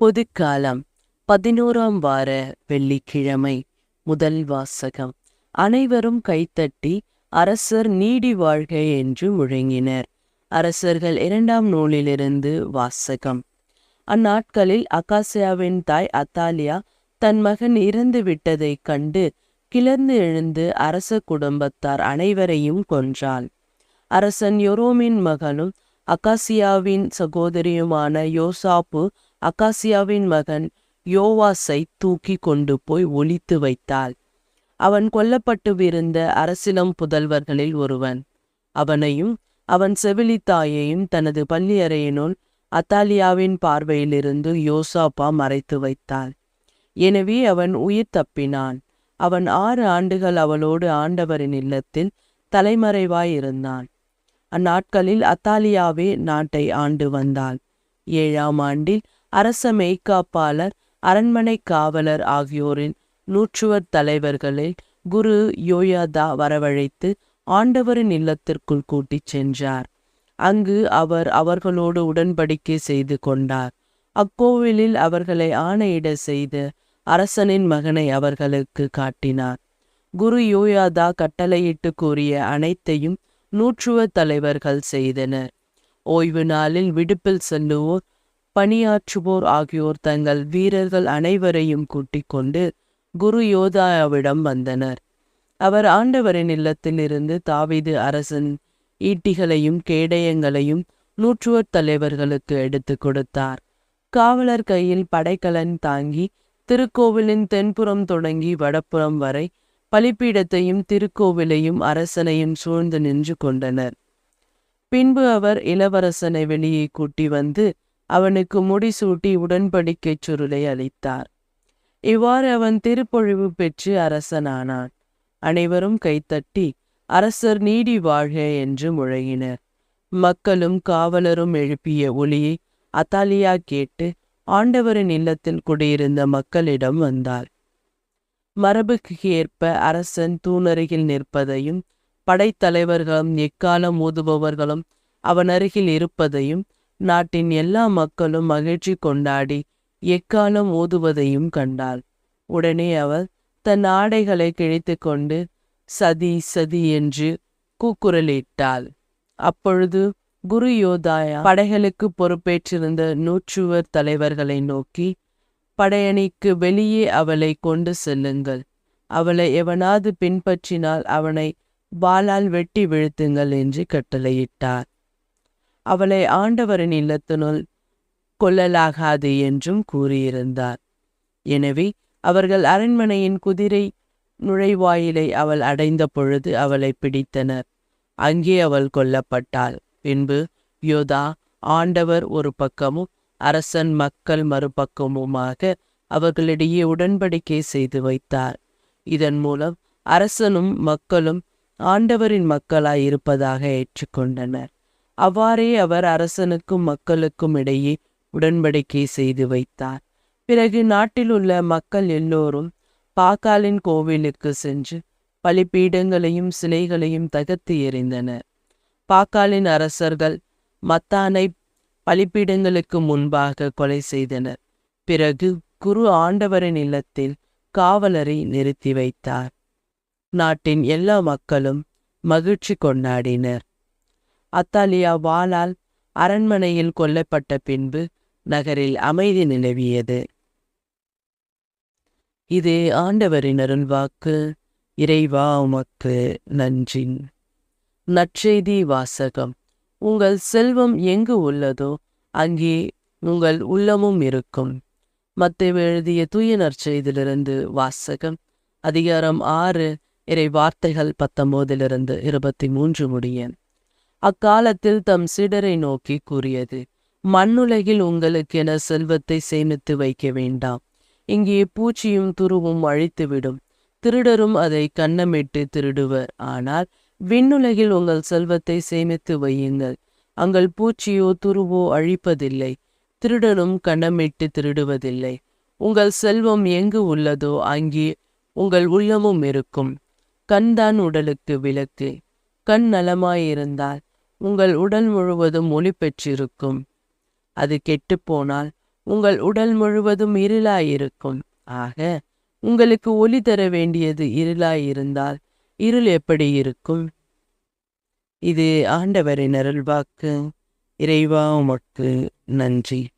பொதுக்காலம். பதினோராம் வார வெள்ளிக்கிழமை முதல் வாசகம். அனைவரும் கைத்தட்டி அரசர் நீடி வாழ்க என்று முழங்கினர். அரசர்கள் இரண்டாம் நூலிலிருந்து வாசகம். அந்நாட்களில் அகாசியாவின் தாய் அத்தாலியா தன் மகன் இறந்து விட்டதைக் கண்டு கிளர்ந்து எழுந்து அரச குடும்பத்தார் அனைவரையும் கொன்றாள். அரசன் யொரோமின் மகனும் அகாசியாவின் சகோதரியுமான யோசாப்பு அகாசியாவின் மகன் யோவாஸை தூக்கி கொண்டு போய் ஒழித்து வைத்தாள். அவன் கொல்லப்பட்டுவிருந்த அரசிலம் புதல்வர்களில் ஒருவன். அவனையும் அவன் செவிலித்தாயையும் தனது பள்ளியறையினுள் அத்தாலியாவின் பார்வையிலிருந்து யோசாப்பா மறைத்து வைத்தாள். எனவே அவன் உயிர் தப்பினான். அவன் ஆறு ஆண்டுகள் அவளோடு ஆண்டவரின் இல்லத்தில் தலைமறைவாயிருந்தான் அந்நாட்களில் அத்தாலியாவே நாட்டை ஆண்டு வந்தாள். ஏழாம் ஆண்டில் அரச மெய்காப்பாளர் அரண்மனை காவலர் ஆகியோரின் நூற்றுவர் தலைவர்களை குரு யோயாதா வரவழைத்து ஆண்டவரின் இல்லத்திற்குள் கூட்டிச் சென்றார். அங்கு அவர் அவர்களோடு உடன்படிக்கை செய்து கொண்டார். அக்கோவிலில் அவர்களை ஆணையிட செய்து அரசனின் மகனை அவர்களுக்கு காட்டினார். குரு யோயாதா கட்டளையிட்டு கூறிய அனைத்தையும் நூற்றுவர் தலைவர்கள் செய்தனர். ஓய்வு நாளில் விடுப்பில் செல்லுவோர் பணியாற்றுவோர் ஆகியோர் தங்கள் வீரர்கள் அனைவரையும் கூட்டிக் கொண்டு குரு யோதாவிடம் வந்தனர். அவர் ஆண்டவரின் இல்லத்திலிருந்து தாவீது அரசன் ஈட்டிகளையும் கேடயங்களையும் நூற்றுவர் தலைவர்களுக்கு எடுத்து கொடுத்தார். காவலர் கையில் படைக்கலன் தாங்கி திருக்கோவிலின் தென்புறம் தொடங்கி வடப்புறம் வரை பலிப்பீடத்தையும் திருக்கோவிலையும் அரசனையும் சூழ்ந்து நின்று கொண்டனர். பின்பு அவர் இளவரசனை வெளியே கூட்டி வந்து அவனுக்கு முடிசூட்டி உடன்படிக்கைச் சுருளை அளித்தார். இவ்வாறு அவன் திருப்பொழிவு பெற்று அரசனானான். அனைவரும் கைத்தட்டி அரசர் நீடி வாழ்க என்று முழங்கினர். மக்களும் காவலரும் எழுப்பிய ஒளியை அத்தாலியா கேட்டு ஆண்டவரின் இல்லத்தில் குடியிருந்த மக்களிடம் வந்தார். மரபுக்கு ஏற்ப அரசன் தூணருகில் நிற்பதையும் படைத்தலைவர்களும் எக்காலம் ஊதுபவர்களும் அவன் அருகில் இருப்பதையும் நாட்டின் எல்லா மக்களும் மகிழ்ச்சி கொண்டாடி எக்காலம் ஓதுவதையும் கண்டாள். உடனே அவள் தன் ஆடைகளை கிழித்து கொண்டு சதி சதி என்று கூக்குரலிட்டாள். அப்பொழுது குரு யோதாயா படைகளுக்கு பொறுப்பேற்றிருந்த நூற்றுவர் தலைவர்களை நோக்கி படையணிக்கு வெளியே அவளை கொண்டு செல்லுங்கள். அவளை எவனாவது பின்பற்றினால் அவனை வாளால் வெட்டி வீழ்த்துங்கள் என்று கட்டளையிட்டார். அவளை ஆண்டவரின் இல்லத்தினுள் கொல்லலாகாது என்றும் கூறியிருந்தார். எனவே அவர்கள் அரண்மனையின் குதிரை நுழைவாயிலை அவள் அடைந்த பொழுது அவளை பிடித்தனர். அங்கே அவள் கொல்லப்பட்டாள். பின்பு யோதா ஆண்டவர் ஒரு பக்கமும் அரசன் மக்கள் மறுபக்கமுமாக அவர்களிடையே உடன்படிக்கை செய்து வைத்தார். இதன் மூலம் அரசனும் மக்களும் ஆண்டவரின் மக்களாய் இருப்பதாக ஏற்றுக்கொண்டனர். அவ்வாறே அவர் அரசனுக்கும் மக்களுக்கும் இடையே உடன்படிக்கை செய்து வைத்தார். பிறகு நாட்டில் உள்ள மக்கள் எல்லோரும் பாக்காலின் கோவிலுக்கு சென்று பலிப்பீடங்களையும் சிலைகளையும் தகர்த்து எறிந்தனர். பாக்காலின் அரசர்கள் மத்தானை பலிப்பீடங்களுக்கு முன்பாக கொலை செய்தனர். பிறகு குரு ஆண்டவரின் இல்லத்தில் காவலரை நிறுத்தி வைத்தார். நாட்டின் எல்லா மக்களும் மகிழ்ச்சி கொண்டாடினர். அத்தாலியா வாளால் அரண்மனையில் கொல்லப்பட்ட பின்பு நகரில் அமைதி நிலவியது. இது ஆண்டவரின் அருள்வாக்கு இறைவா உமக்கு நன்றி நற்செய்தி வாசகம். உங்கள் செல்வம் எங்கு உள்ளதோ அங்கே உங்கள் உள்ளமும் இருக்கும். மத்தை எழுதிய தூய நற்செய்தியிலிருந்து வாசகம். அதிகாரம் ஆறு இறை வார்த்தைகள் பத்தொம்போதிலிருந்து இருபத்தி மூன்று முடியன் அக்காலத்தில் தம் சிடரை நோக்கி கூறியது மண்ணுலகில் உங்களுக்கென செல்வத்தை சேமித்து வைக்க வேண்டாம். இங்கே பூச்சியும் துருவும் அழித்துவிடும். திருடரும் அதை கண்ணமிட்டு திருடுவர். ஆனால் விண்ணுலகில் உங்கள் செல்வத்தை சேமித்து வையுங்கள். அங்கள் பூச்சியோ துருவோ அழிப்பதில்லை. திருடனும் கண்ணமிட்டு திருடுவதில்லை. உங்கள் செல்வம் எங்கு உள்ளதோ அங்கே உங்கள் உள்ளமும் இருக்கும். கண்தான் உடலுக்கு விளக்கு. கண் நலமாயிருந்தால் உங்கள் உடல் முழுவதும் ஒளி பெற்றிருக்கும். அது கெட்டுப்போனால் உங்கள் உடல் முழுவதும் இருளாயிருக்கும். ஆக உங்களுக்கு ஒளி தர வேண்டியது இருளாயிருந்தால் இருள் எப்படி இருக்கும்? இது ஆண்டவரின் அருள்வாக்கு. இறைவா உமக்கு நன்றி.